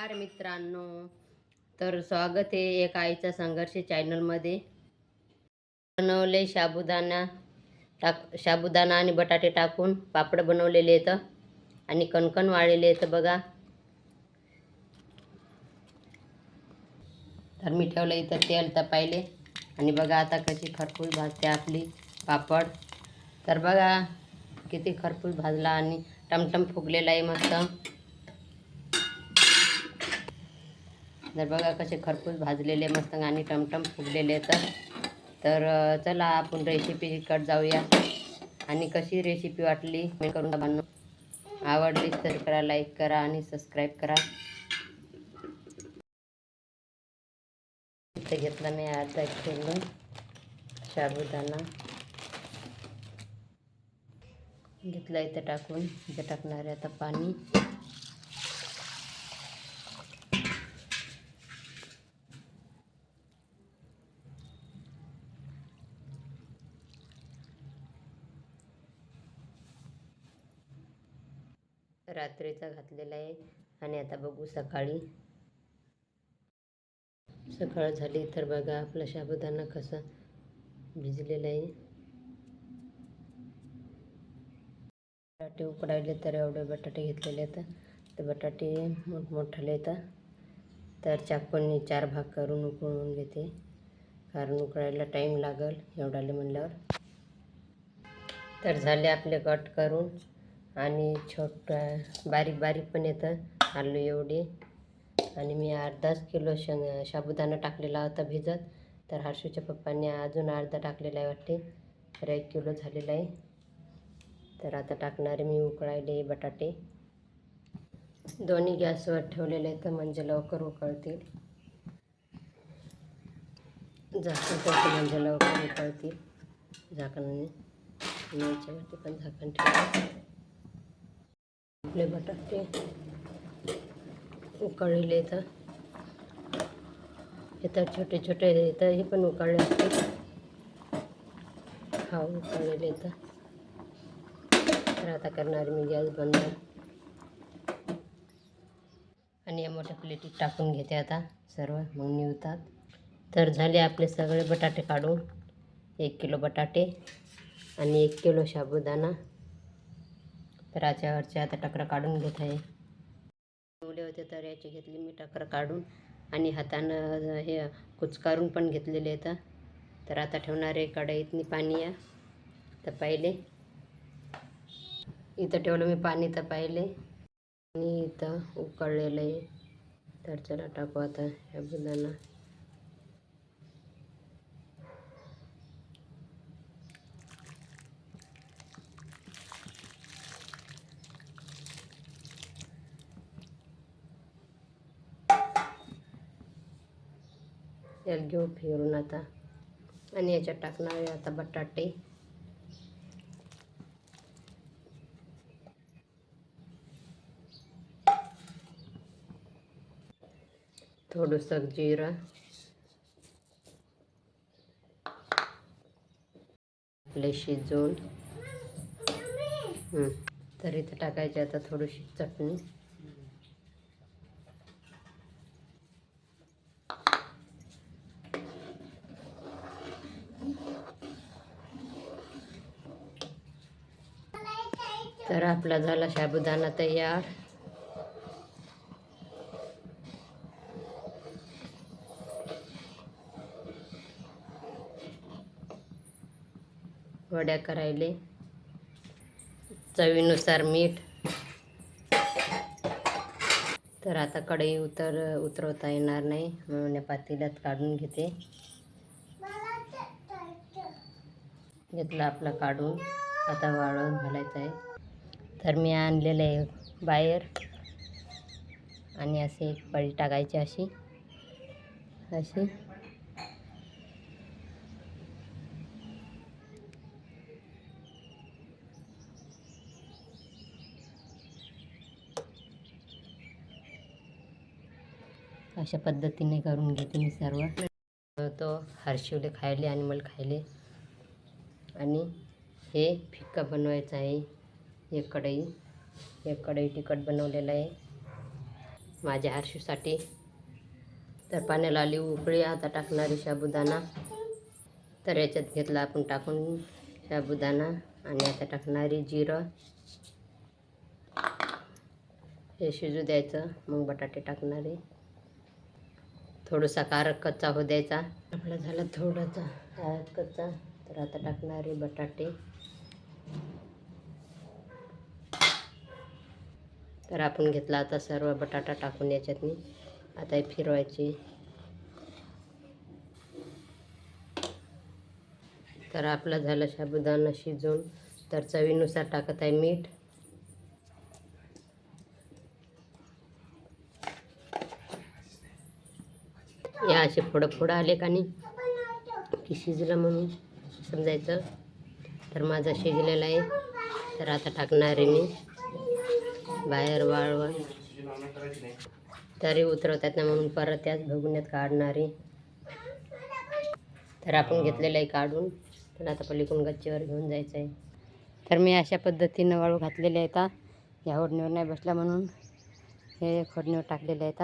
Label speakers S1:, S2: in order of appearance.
S1: नमस्कार मित्रांनो. तर स्वागत आहे एक आईचा संघर्ष चॅनलमध्ये बनवले साबुदाणा टाक साबुदाणा आणि बटाटे टाकून पापड बनवलेले आहेत. आणि कणकण वाळलेले आहेत बघा. तर मी ठेवलं इथं तेल तपायले. आणि बघा आता कशी खरपूस भाजते आपली पापड. तर बघा किती खरपूस भाजला आणि टमटम फुगलेला आहे मस्त. जर बघा कसे खरपूस भाजलेले मस्त आणि टमटम फुगलेले तर तर चला आपण रेसिपीकडे जाऊया. आणि कशी रेसिपी वाटली मी करून बांधून आवडली तर करा लाईक करा आणि सबस्क्राईब करा. इथे घेतला मी अर्धा किलो साबुदाणा घेतला इथं टाकून. इथं टाकणार आहे आता पाणी. रात्रीचा घातलेला आहे. आणि आता बघू सकाळी. सकाळ झाली तर बघा आपला साबुदाणा कसा भिजलेला आहे. बटाटे उकडायले तर एवढे बटाटे घेतलेले आहेत. ते बटाटे मोठमोठाले येतात तर चाकूने चार भाग करून उकळून घेते. कारण उकळायला टाईम लागल एवढाले म्हणल्यावर. तर झाले आपले कट करून. आणि छोटा बारीक बारीक पण येतं आलू एवढे. आणि मी अर्धाच किलो शेंग साबुदाणा टाकलेला होता भिजत. तर हर्षूच्या पप्पांनी अजून अर्धा टाकलेला आहे वाटते. तर एक किलो झालेला आहे. तर आता टाकणारे मी उकळायले बटाटे. दोन्ही गॅसवर ठेवलेले आहेत म्हणजे लवकर उकळतील. झाकण ठेवते म्हणजे लवकर उकळतील. झाकणाने याच्यावरती पण झाकण ठेवते. आपले बटाटे उकळलेले तर येतात छोटे छोटे येतात हे पण उकळले असते हा उकळलेले येतं तर आता करणार मी गॅस बंद. आणि या मोठ्या प्लेटीत टाकून घेते आता सर्व मग निवतात. तर झाले आपले सगळे बटाटे काढून. एक किलो बटाटे आणि एक किलो साबुदाणा तर याच्यावरचे आता टकरं काढून घेत आहे. मुले होते तर याची घेतली मी टकरं काढून आणि हातानं हे कुचकारून पण घेतलेले आहेत. तर आता ठेवणारे कढईतनी पाणी या तर पाहिले इथं ठेवलं मी पाणी तर पाहिले आणि इथं उकळलेलं आहे. तर चला टाकू आता साबुदाणा तेल घेऊ फिरून आता. आणि याच्यात टाकणार आहे आता बटाटे. थोडंसं जिरं. आपले शिजवून तर इथं टाकायची आता थोडीशी चटणी. तर आपला झाला साबुदाणा तयार. वड्या करायले. चवीनुसार मीठ. तर आता कढई उतर उतरवता येणार नाही म्हणून पातेल्यात काढून घेते. घेतला आपला काढून. आता वाळवून घालायचं आहे. तर मी आणलेलं आहे बाहेर. आणि असे एक पळी टाकायची अशी. अशी. अशा पद्धतीने करून घेते मी सर्व. तो हर्षिवले खायले आणि मला खायले. आणि हे फिक्का बनवायचं आहे. एक कढई एक कढई तिखट बनवलेलं आहे. माझ्या आरशीसाठी. तर पाण्याला आली उकळी आता टाकणारी साबुदाणा तर याच्यात घेतला आपण टाकून साबुदाणा आणि आता टाकणारी जिरं. हे शिजू द्यायचं मग बटाटे टाकणारे थोडासा कारक कच्चा हो द्यायचा. आपला झाला थोडासा कारक कच्चा. तर आता टाकणारे बटाटे. तर आपण घेतला आता सर्व बटाटा टाकून याच्यातनी. आता हे फिरवायची. तर आपलं झालं साबुदाणा शिजून. तर चवीनुसार टाकत आहे मीठ. या असे फोडं फोडं आले का नाही? की शिजलं म्हणून समजायचं? तर माझा शिजलेला आहे. तर आता टाकणार आहे मी. बाहेर वाळवण तरी उतरवतात ना म्हणून परत त्याच भगुन्यात काढणारे. तर आपण घेतलेलं आहे काढून. तर आता पलीकडून गच्चीवर घेऊन जायचं आहे तर मी अशा पद्धतीनं वाळू घातलेले आहेत ह्या ओढणीवर नाही बसला म्हणून. हे खोडणीवर टाकलेले आहेत